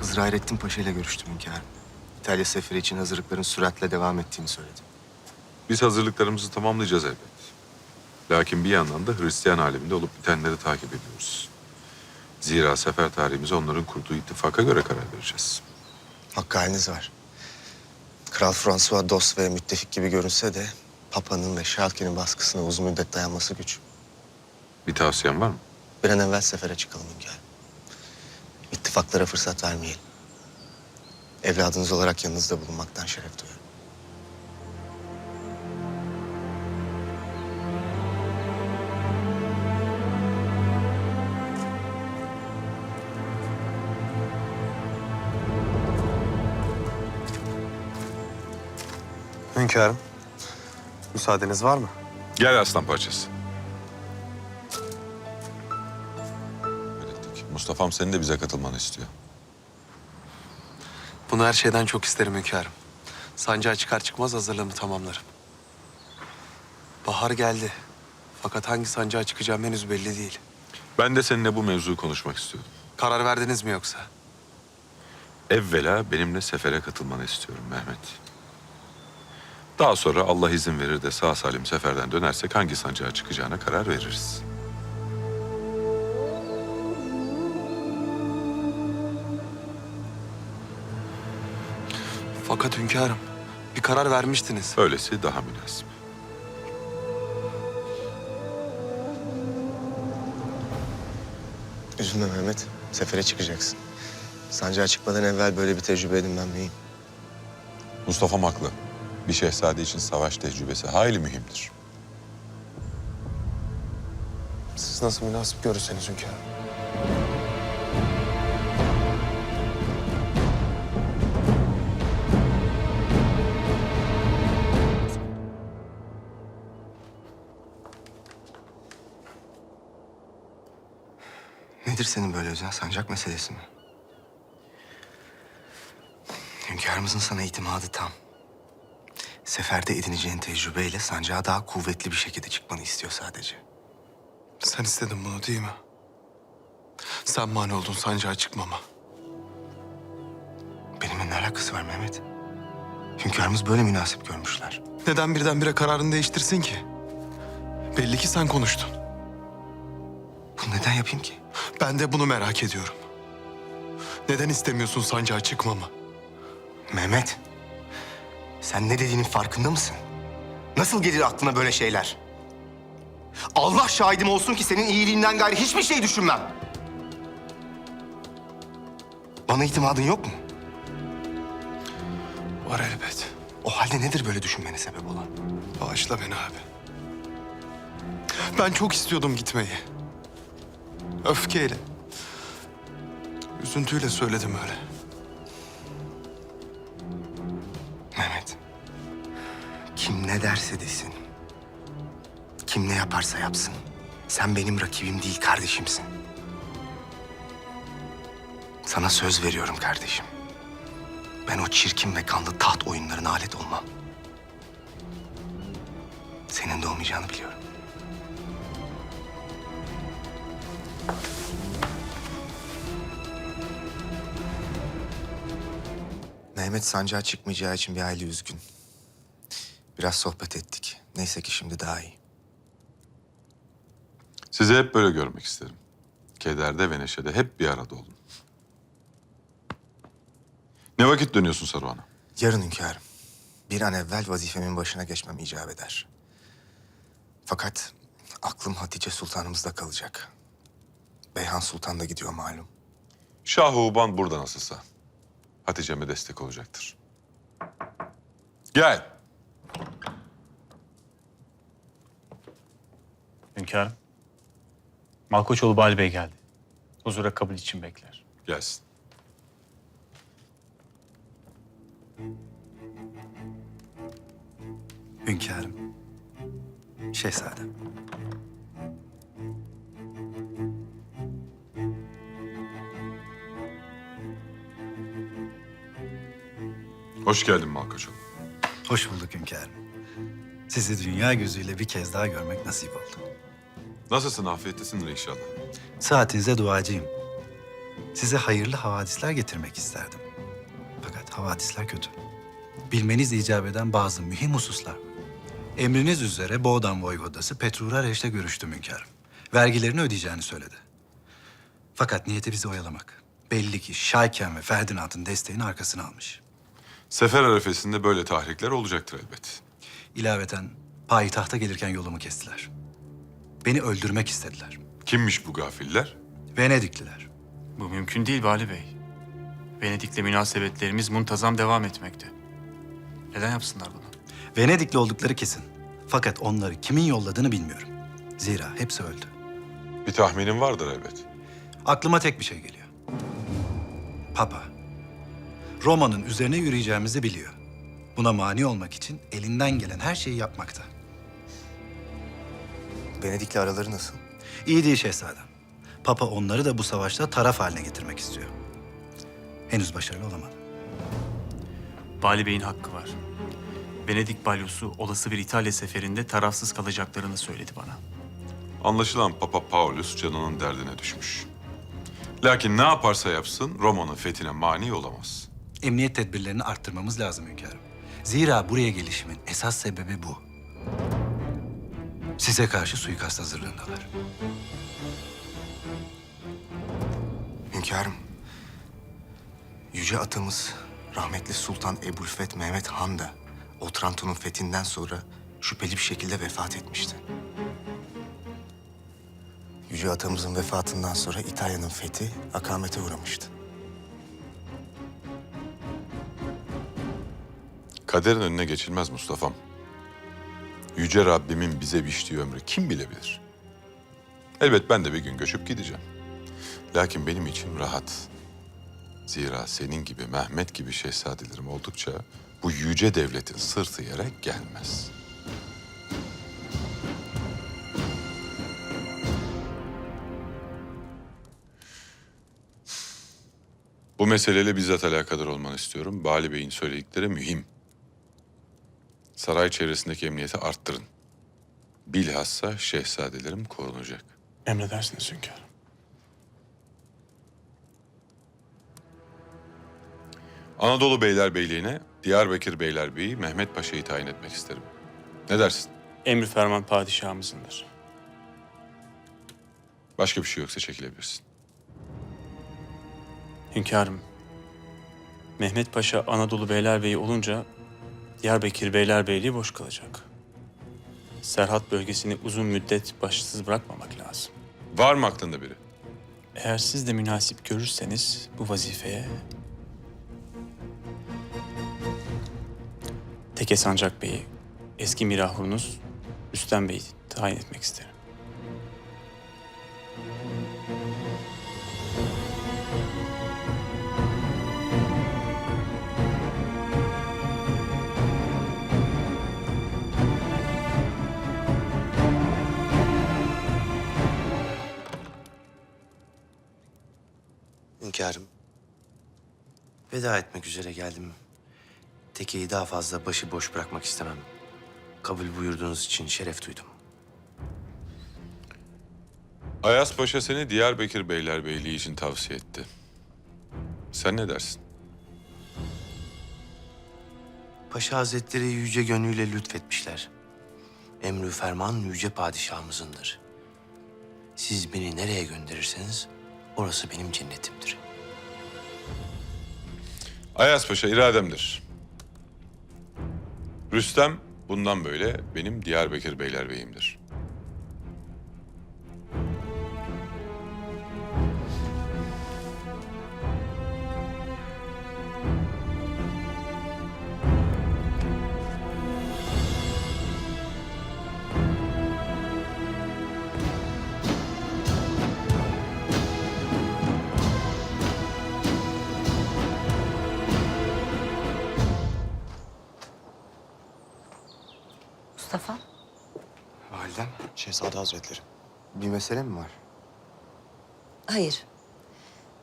Hızır Hayrettin Paşa ile görüştüm hünkârım. İtalya seferi için hazırlıkların süratle devam ettiğini söyledi. Biz hazırlıklarımızı tamamlayacağız elbet. Lakin bir yandan da Hristiyan aleminde olup bitenleri takip ediyoruz. Zira sefer tarihimize onların kurduğu ittifaka göre karar vereceğiz. Hakkı haliniz var. Kral François dost ve müttefik gibi görünse de Papa'nın ve Şalke'nin baskısına uzun müddet dayanması güç. Bir tavsiyen var mı? Bir an evvel sefere çıkalım hünkârım. İttifaklara fırsat vermeyelim. Evladınız olarak yanınızda bulunmaktan şeref duyuyorum. Hünkârım, müsaadeniz var mı? Gel aslan parçası. Mustafa'm senin de bize katılmanı istiyor. Bunu her şeyden çok isterim hünkârım. Sancağa çıkar çıkmaz hazırlığımı tamamlarım. Bahar geldi. Fakat hangi sancağa çıkacağım henüz belli değil. Ben de seninle bu mevzuyu konuşmak istiyordum. Karar verdiniz mi yoksa? Evvela benimle sefere katılmanı istiyorum Mehmet. Daha sonra Allah izin verir de sağ salim seferden dönersek hangi sancağa çıkacağına karar veririz. Fakat hünkârım, bir karar vermiştiniz. Öylesi daha münasip. Üzülme Mehmet. Sefere çıkacaksın. Sancağa çıkmadan evvel böyle bir tecrübe edinmem mühim. Mustafa'm haklı. Bir şehzade için savaş tecrübesi hayli mühimdir. Siz nasıl münasip görürseniz hünkârım. Nedir senin böyle özel sancak meselesi mi? Hünkârımızın sana itimadı tam. Seferde edineceğin tecrübeyle sancağa daha kuvvetli bir şekilde çıkmanı istiyor sadece. Sen istedin bunu değil mi? Sen mani oldun sancağa çıkmama. Benimle ne alakası var Mehmet? Hünkârımız böyle münasip görmüşler. Neden birdenbire kararını değiştirsin ki? Belli ki sen konuştun. Bunu neden yapayım ki? Ben de bunu merak ediyorum. Neden istemiyorsun sancağa çıkmamı? Mehmet, sen ne dediğinin farkında mısın? Nasıl gelir aklına böyle şeyler? Allah şahidim olsun ki senin iyiliğinden gayri hiçbir şey düşünmem. Bana itimadın yok mu? Var elbet. O halde nedir böyle düşünmene sebep olan? Bağışla beni abi. Ben çok istiyordum gitmeyi. Öfkeyle. Üzüntüyle söyledim öyle. Mehmet, kim ne derse desin, kim ne yaparsa yapsın, sen benim rakibim değil kardeşimsin. Sana söz veriyorum kardeşim. Ben o çirkin ve kanlı taht oyunlarına alet olmam. Senin de olmayacağını biliyorum. Mehmet sancağa çıkmayacağı için bir aile üzgün. Biraz sohbet ettik. Neyse ki şimdi daha iyi. Sizi hep böyle görmek isterim. Kederde ve neşede hep bir arada olun. Ne vakit dönüyorsun Saruhan'a? Yarın hünkârım. Bir an evvel vazifemin başına geçmem icap eder. Fakat aklım Hatice Sultanımızda kalacak. Beyhan Sultan da gidiyor malum. Şah-ı Uban burada nasılsa. Hatice'me destek olacaktır. Gel. Hünkârım. Malkoçoğlu Bali Bey geldi. Huzura kabul için bekler. Gelsin. Hünkârım. Şehzadem. Hoş geldin Malkoçoğlu. Hoş bulduk hünkârım. Sizi dünya gözüyle bir kez daha görmek nasip oldu. Nasılsın? Afiyettesindir inşallah. Saatinize duacıyım. Size hayırlı havadisler getirmek isterdim. Fakat havadisler kötü. Bilmeniz icap eden bazı mühim hususlar. Emriniz üzere Boğdan Voyvodası Petru Rareş'le görüştüm hünkârım. Vergilerini ödeyeceğini söyledi. Fakat niyeti bizi oyalamak. Belli ki Şayken ve Ferdinand'ın desteğini arkasına almış. Sefer arefesinde böyle tahrikler olacaktır elbet. İlaveten payitahta gelirken yolumu kestiler. Beni öldürmek istediler. Kimmiş bu gafiller? Venedikliler. Bu mümkün değil Vali Bey. Venedik'le münasebetlerimiz muntazam devam etmekte. Neden yapsınlar bunu? Venedikli oldukları kesin. Fakat onları kimin yolladığını bilmiyorum. Zira hepsi öldü. Bir tahminin vardır elbet. Aklıma tek bir şey geliyor. Papa. Roma'nın üzerine yürüyeceğimizi biliyor. Buna mani olmak için elinden gelen her şeyi yapmakta. Venedik'le araları nasıl? İyi değil şehzadem. Papa onları da bu savaşta taraf haline getirmek istiyor. Henüz başarılı olamadı. Vali Bey'in hakkı var. Venedik balyosu olası bir İtalya seferinde tarafsız kalacaklarını söyledi bana. Anlaşılan Papa Paulus canının derdine düşmüş. Lakin ne yaparsa yapsın Roma'nın fethine mani olamaz. Emniyet tedbirlerini arttırmamız lazım hünkârım. Zira buraya gelişimin esas sebebi bu. Size karşı suikast hazırlığındalar. Hünkârım, yüce atımız rahmetli Sultan Ebu'l-Feth Mehmet Han da Otranto'nun fethinden sonra şüpheli bir şekilde vefat etmişti. Yüce atamızın vefatından sonra İtalya'nın fethi akamete uğramıştı. Kaderin önüne geçilmez Mustafa'm. Yüce Rabbimin bize biçtiği ömrü kim bilebilir? Elbet ben de bir gün göçüp gideceğim. Lakin benim içim rahat. Zira senin gibi Mehmet gibi şehzadelerim oldukça bu yüce devletin sırtı yere gelmez. Bu meseleyle bizzat alakadar olmanı istiyorum. Bali Bey'in söyledikleri mühim. Saray çevresindeki emniyeti arttırın. Bilhassa şehzadelerim korunacak. Emredersiniz hünkârım. Anadolu Beylerbeyliğine Diyarbakır Beylerbeyi Mehmet Paşa'yı tayin etmek isterim. Ne dersin? Emri ferman padişahımızındır. Başka bir şey yoksa çekilebilirsin. Hünkârım, Mehmet Paşa Anadolu Beylerbeyi olunca Diyarbakır Beylerbeyliği boş kalacak. Serhat bölgesini uzun müddet başsız bırakmamak lazım. Var mı aklında biri? Eğer siz de münasip görürseniz bu vazifeye... Teke Sancak Bey'i, eski mirahurunuz Rüstem Bey'i tayin etmek isterim. Hünkârım. Veda etmek üzere geldim. Tekeyi daha fazla başıboş bırakmak istemem. Kabul buyurduğunuz için şeref duydum. Ayas Paşa seni Diyarbakır Beylerbeyliği için tavsiye etti. Sen ne dersin? Paşa Hazretleri yüce gönlüyle lütfetmişler. Emrü ferman yüce padişahımızındır. Siz beni nereye gönderirseniz orası benim cennetimdir. Ayas Paşa irademdir. Rüstem bundan böyle benim Diyarbakır Beylerbeyimdir. Şehzade Hazretleri. Bir mesele mi var? Hayır.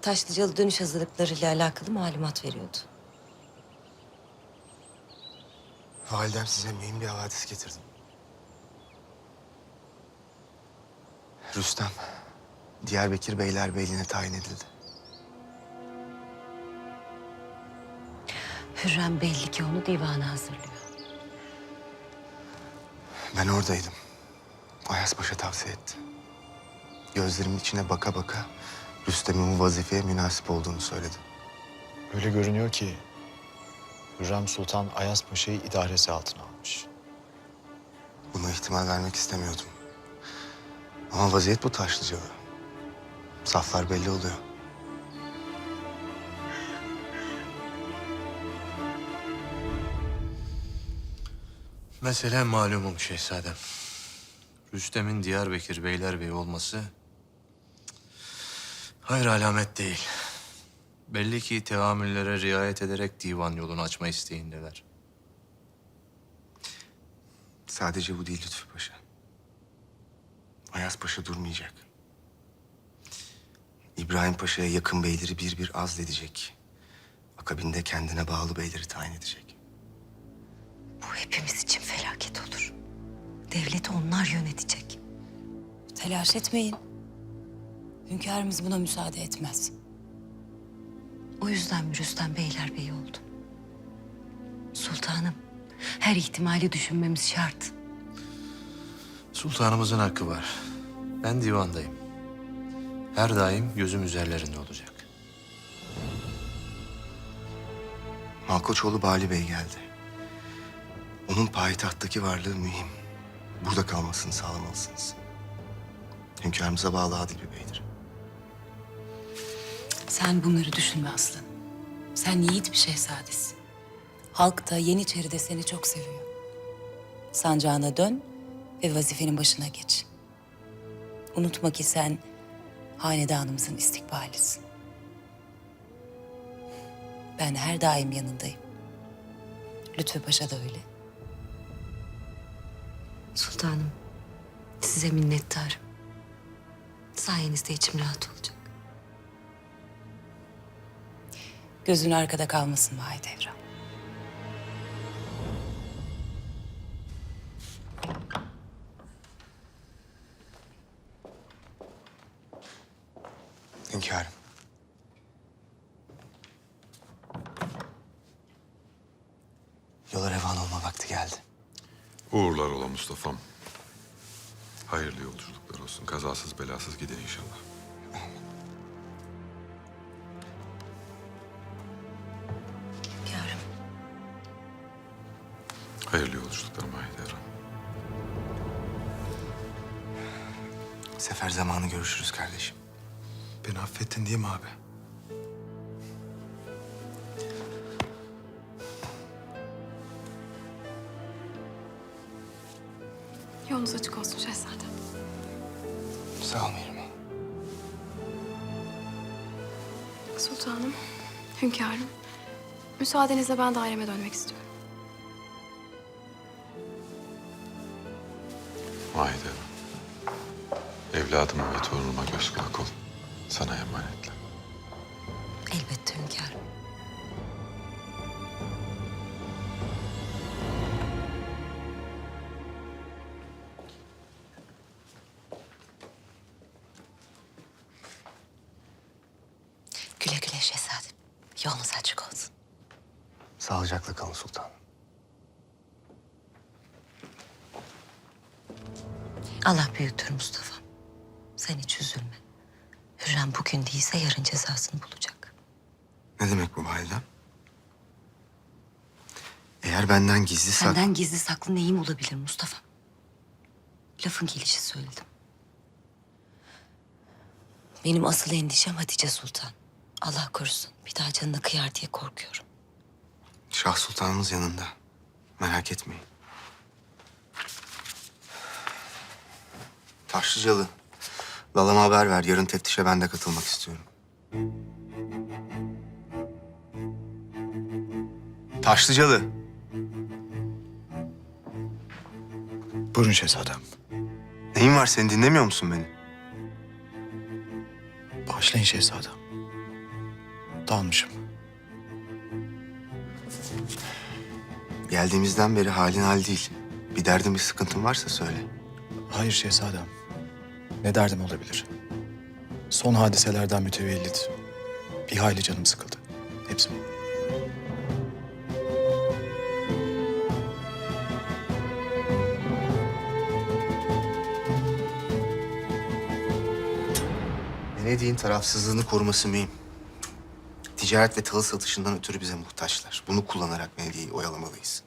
Taşlıcalı dönüş hazırlıklarıyla alakalı malumat veriyordu. Validem size mühim bir havadis getirdim. Rüstem, Diyarbakır Beylerbeyliğine tayin edildi. Hürrem belli ki onu divana hazırlıyor. Ben oradaydım. Ayas Paşa tavsiye etti. Gözlerimin içine baka baka Rüstem'in bu vazifeye münasip olduğunu söyledi. Öyle görünüyor ki Hürrem Sultan Ayas Paşa'yı idaresi altına almış. Buna ihtimal vermek istemiyordum. Ama vaziyet bu Taşlıcalı. Saflar belli oluyor. Mesele malumum şehzadem. Rüstem'in Diyarbakır Beylerbeyi olması hayır alamet değil. Belli ki teamüllere riayet ederek divan yolunu açma isteğindeler. Sadece bu değil Lütfü Paşa. Ayas Paşa durmayacak. İbrahim Paşa'ya yakın beyleri bir bir azledecek. Akabinde kendine bağlı beyleri tayin edecek. Bu hepimiz için felaket olur. Devleti onlar yönetecek. Telaş etmeyin. Hünkârımız buna müsaade etmez. O yüzden Rüstem Beylerbeyi oldu? Sultanım, her ihtimali düşünmemiz şart. Sultanımızın hakkı var. Ben divandayım. Her daim gözüm üzerlerinde olacak. Malkoçoğlu Bali Bey geldi. Onun payitahttaki varlığı mühim. Burada kalmasını sağlamalısınız. Hünkârımıza bağlı adil bir beydir. Sen bunları düşünme aslanım. Sen yiğit bir şehzadesin. Halk da Yeniçeri'de seni çok seviyor. Sancağına dön ve vazifenin başına geç. Unutma ki sen hanedanımızın istikbalisin. Ben her daim yanındayım. Lütfü Paşa da öyle. Sultanım, size minnettarım. Sayenizde içim rahat olacak. Gözün arkada kalmasın Mahidevran. Mustafa'm. Hayırlı yolculuklar olsun. Kazasız belasız gidin inşallah. Hünkârım. Hayırlı yolculuklar Mahidevran. Sefer zamanı görüşürüz kardeşim. Beni affettin değil mi abi? Açık olsun şehzadem. Sağ ol Mihrimah. Sultanım, hünkârım. Müsaadenizle ben daireme dönmek istiyorum. Mahidevran. Evladıma ve torunuma göz kulak ol. Sana emanetle. Yolunuz açık olsun. Sağlıcakla kalın sultanım. Allah büyüktür Mustafa. Sen hiç üzülme. Hürrem bugün değilse yarın cezasını bulacak. Ne demek bu validem? Eğer benden gizli sak... Senden gizli saklı neyim olabilir Mustafa? Lafın gelişi söyledim. Benim asıl endişem Hatice Sultan. Allah korusun bir daha canına kıyar diye korkuyorum. Şah Sultanımız yanında. Merak etmeyin. Taşlıcalı. Lalama haber ver. Yarın teftişe ben de katılmak istiyorum. Taşlıcalı. Buyurun şehzadem. Neyin var senin dinlemiyor musun beni? Bağışlayın şehzadem. Dalmışım. Geldiğimizden beri halin hal değil. Bir derdin bir sıkıntın varsa söyle. Hayır şehzadem. Ne derdim olabilir? Son hadiselerden mütevellit. Bir hayli canım sıkıldı. Hepsi bu. Venedik'in tarafsızlığını koruması mühim. Ticaret ve tahıl satışından ötürü bize muhtaçlar. Bunu kullanarak Venedik'i oyalamalıyız.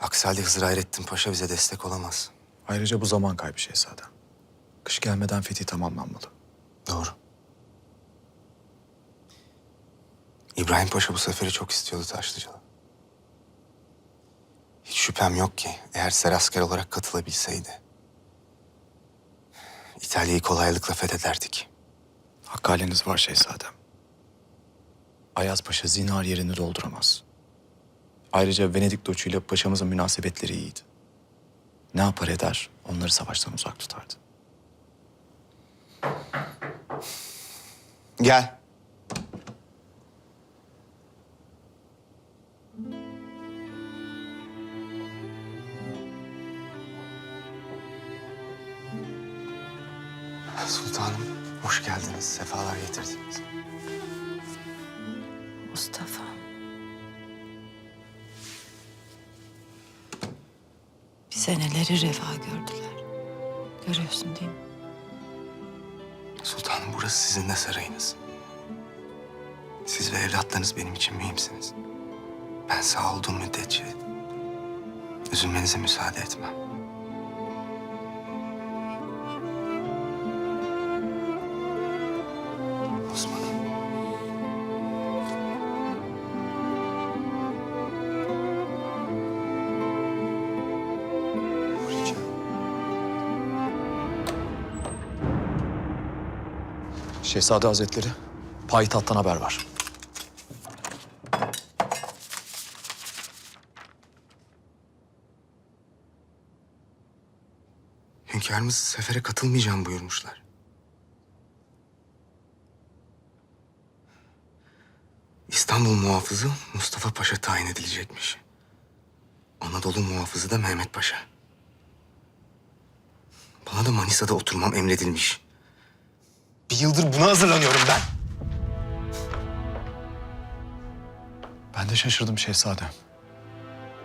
Aksi halde Hızır Hayrettin Paşa bize destek olamaz. Ayrıca bu zaman kaybı şehzadem. Kış gelmeden fethi tamamlanmalı. Doğru. İbrahim Paşa bu seferi çok istiyordu Taşlıcalı. Hiç şüphem yok ki eğer serasker olarak katılabilseydi... İtalya'yı kolaylıkla fethederdik. Hakkaliniz var şehzadem. Ayaz Paşa zinhar yerini dolduramaz. Ayrıca Venedik doçuyla paşamızın münasebetleri iyiydi. Ne yapar eder onları savaştan uzak tutardı. Gel. Sultanım, hoş geldiniz. Sefalar getirdiniz. Mustafa. Bize neleri reva gördüler. Görüyorsun değil mi? Sultanım, burası sizin de sarayınız. Siz ve evlatlarınız benim için mühimsiniz. Ben sağ olduğum müddetçe üzülmenize müsaade etmem. Şehzade Hazretleri, payitahttan haber var. Hünkârımız sefere katılmayacağım buyurmuşlar. İstanbul muhafızı Mustafa Paşa tayin edilecekmiş. Anadolu muhafızı da Mehmet Paşa. Bana da Manisa'da oturmam emredilmiş. Bir yıldır buna hazırlanıyorum ben. Ben de şaşırdım şehzadem.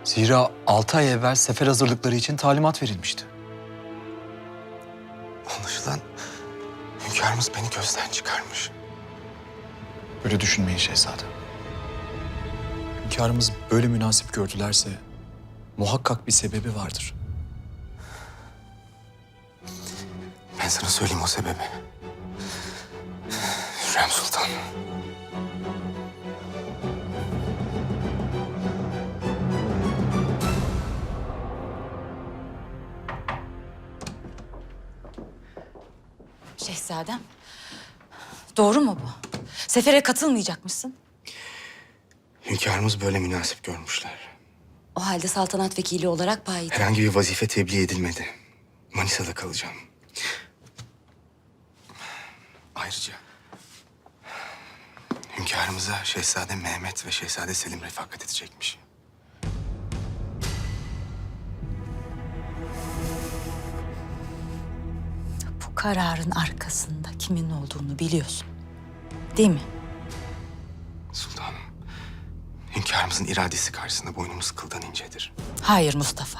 Zira altı ay evvel sefer hazırlıkları için talimat verilmişti. Anlaşılan hünkârımız beni gözden çıkarmış. Öyle düşünmeyin şehzadem. Hünkârımız böyle münasip gördülerse muhakkak bir sebebi vardır. Ben sana söyleyeyim o sebebi. Hürrem Sultan. Şehzadem. Doğru mu bu? Sefere katılmayacakmışsın. Hünkârımız böyle münasip görmüşler. O halde saltanat vekili olarak payit. Herhangi bir vazife tebliğ edilmedi. Manisa'da kalacağım. Ayrıca hünkârımıza Şehzade Mehmet ve Şehzade Selim refakat edecekmiş. Bu kararın arkasında kimin olduğunu biliyorsun. Değil mi? Sultanım, hünkârımızın iradesi karşısında boynumuz kıldan incedir. Hayır Mustafa.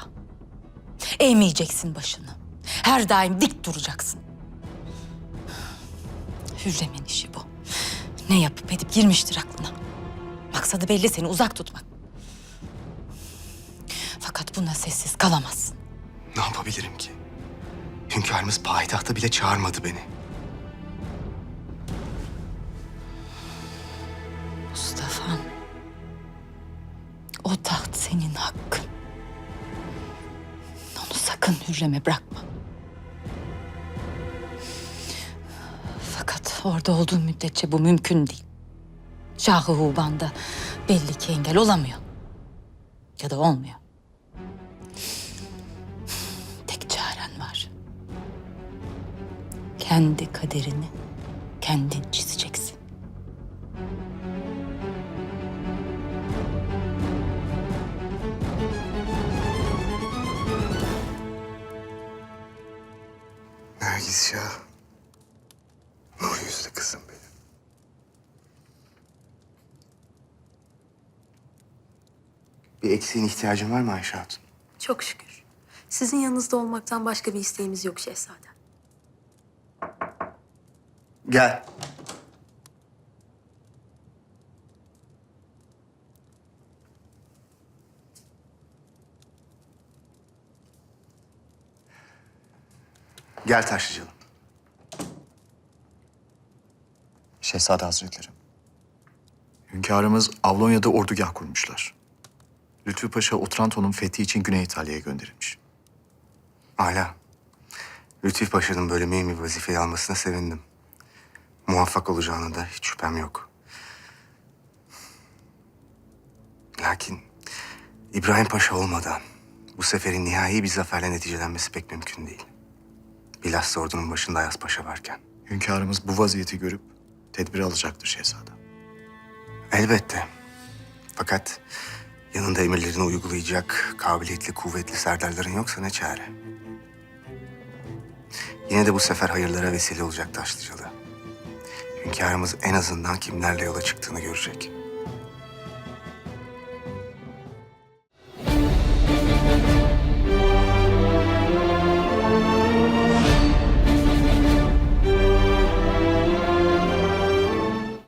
Eğmeyeceksin başını. Her daim dik duracaksın. Hürrem'in işi bu. Ne yapıp edip girmiştir aklına. Maksadı belli seni uzak tutmak. Fakat buna sessiz kalamazsın. Ne yapabilirim ki? Hünkârımız payitahta bile çağırmadı beni. Mustafa'm. O taht senin hakkın. Onu sakın Hürrem'e bırakma. Orada olduğu müddetçe bu mümkün değil. Şahı Huban da belli ki engel olamıyor. Ya da olmuyor. Tek çaren var. Kendi kaderini kendin çizeceksin. Nergis Şah. Bir eksiğin ihtiyacın var mı Ayşe Hatun? Çok şükür. Sizin yanınızda olmaktan başka bir isteğimiz yok şehzadem. Gel. Gel taşıyalım. Şehzade Hazretleri. Hünkârımız Avlonya'da ordugah kurmuşlar. Lütfü Paşa Otranto'nun fethi için Güney İtalya'ya gönderilmiş. Hala. Lütfi Paşa'nın böyle mühim bir vazifeyi almasına sevindim. Muvaffak olacağına da hiç şüphem yok. Lakin İbrahim Paşa olmadan bu seferin nihai bir zaferle neticelenmesi pek mümkün değil. Bilhassa ordunun başında Ayas Paşa varken. Hünkârımız bu vaziyeti görüp tedbir alacaktır şehzadem. Elbette. Fakat yanında emirlerini uygulayacak kabiliyetli, kuvvetli serdarların yoksa ne çare? Yine de bu sefer hayırlara vesile olacak Taşlıcalı. Hünkârımız en azından kimlerle yola çıktığını görecek.